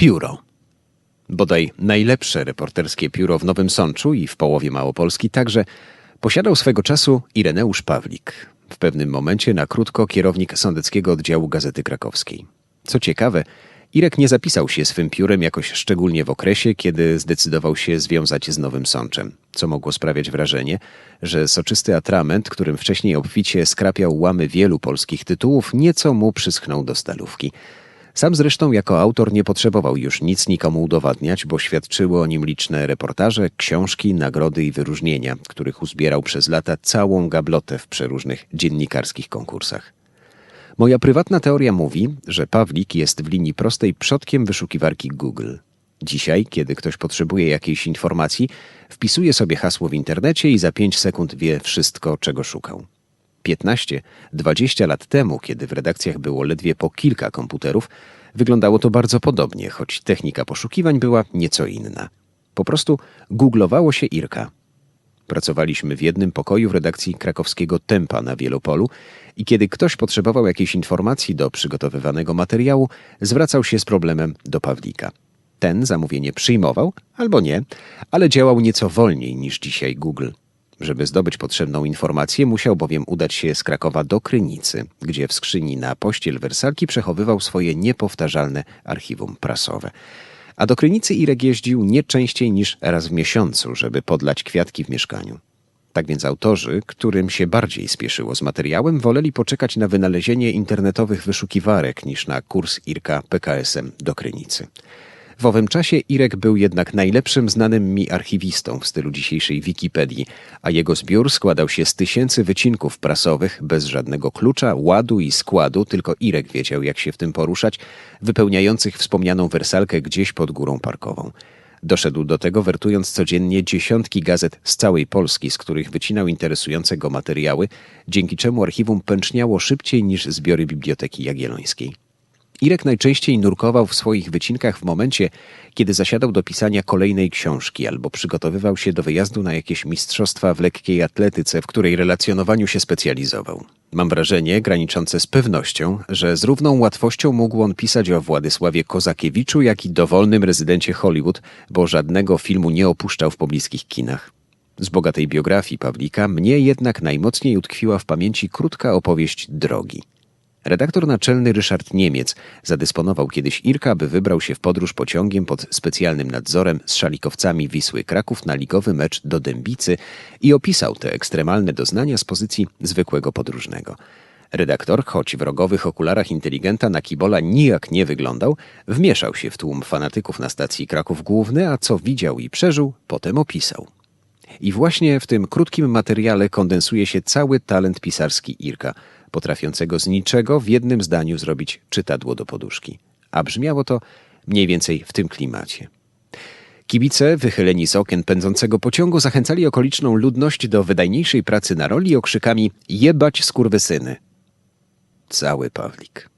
Pióro. Bodaj najlepsze reporterskie pióro w Nowym Sączu i w połowie Małopolski także posiadał swego czasu Ireneusz Pawlik. W pewnym momencie na krótko kierownik sądeckiego oddziału Gazety Krakowskiej. Co ciekawe, Irek nie zapisał się swym piórem jakoś szczególnie w okresie, kiedy zdecydował się związać z Nowym Sączem, co mogło sprawiać wrażenie, że soczysty atrament, którym wcześniej obficie skrapiał łamy wielu polskich tytułów, nieco mu przyschnął do stalówki – sam zresztą jako autor nie potrzebował już nic nikomu udowadniać, bo świadczyły o nim liczne reportaże, książki, nagrody i wyróżnienia, których uzbierał przez lata całą gablotę w przeróżnych dziennikarskich konkursach. Moja prywatna teoria mówi, że Pawlik jest w linii prostej przodkiem wyszukiwarki Google. Dzisiaj, kiedy ktoś potrzebuje jakiejś informacji, wpisuje sobie hasło w internecie i za 5 sekund wie wszystko, czego szukał. 15-20 lat temu, kiedy w redakcjach było ledwie po kilka komputerów, wyglądało to bardzo podobnie, choć technika poszukiwań była nieco inna. Po prostu googlowało się Irka. Pracowaliśmy w jednym pokoju w redakcji krakowskiego Tempa na Wielopolu i kiedy ktoś potrzebował jakiejś informacji do przygotowywanego materiału, zwracał się z problemem do Pawlika. Ten zamówienie przyjmował albo nie, ale działał nieco wolniej niż dzisiaj Google. Żeby zdobyć potrzebną informację, musiał bowiem udać się z Krakowa do Krynicy, gdzie w skrzyni na pościel wersalki przechowywał swoje niepowtarzalne archiwum prasowe. A do Krynicy Irek jeździł nie częściej niż raz w miesiącu, żeby podlać kwiatki w mieszkaniu. Tak więc autorzy, którym się bardziej spieszyło z materiałem, woleli poczekać na wynalezienie internetowych wyszukiwarek niż na kurs Irka PKS-em do Krynicy. W owym czasie Irek był jednak najlepszym znanym mi archiwistą w stylu dzisiejszej Wikipedii, a jego zbiór składał się z tysięcy wycinków prasowych bez żadnego klucza, ładu i składu, tylko Irek wiedział jak się w tym poruszać, wypełniających wspomnianą wersalkę gdzieś pod górą parkową. Doszedł do tego, wertując codziennie dziesiątki gazet z całej Polski, z których wycinał interesujące go materiały, dzięki czemu archiwum pęczniało szybciej niż zbiory Biblioteki Jagiellońskiej. Irek najczęściej nurkował w swoich wycinkach w momencie, kiedy zasiadał do pisania kolejnej książki albo przygotowywał się do wyjazdu na jakieś mistrzostwa w lekkiej atletyce, w której relacjonowaniu się specjalizował. Mam wrażenie, graniczące z pewnością, że z równą łatwością mógł on pisać o Władysławie Kozakiewiczu, jak i dowolnym rezydencie Hollywood, bo żadnego filmu nie opuszczał w pobliskich kinach. Z bogatej biografii Pawlika mnie jednak najmocniej utkwiła w pamięci krótka opowieść Drogi. Redaktor naczelny Ryszard Niemiec zadysponował kiedyś Irka, by wybrał się w podróż pociągiem pod specjalnym nadzorem z szalikowcami Wisły Kraków na ligowy mecz do Dębicy i opisał te ekstremalne doznania z pozycji zwykłego podróżnego. Redaktor, choć w rogowych okularach inteligenta na kibola nijak nie wyglądał, wmieszał się w tłum fanatyków na stacji Kraków Główny, a co widział i przeżył, potem opisał. I właśnie w tym krótkim materiale kondensuje się cały talent pisarski Irka – potrafiącego z niczego w jednym zdaniu zrobić czytadło do poduszki. A brzmiało to mniej więcej w tym klimacie. Kibice, wychyleni z okien pędzącego pociągu, zachęcali okoliczną ludność do wydajniejszej pracy na roli okrzykami jebać skurwysyny. Cały Pawlik.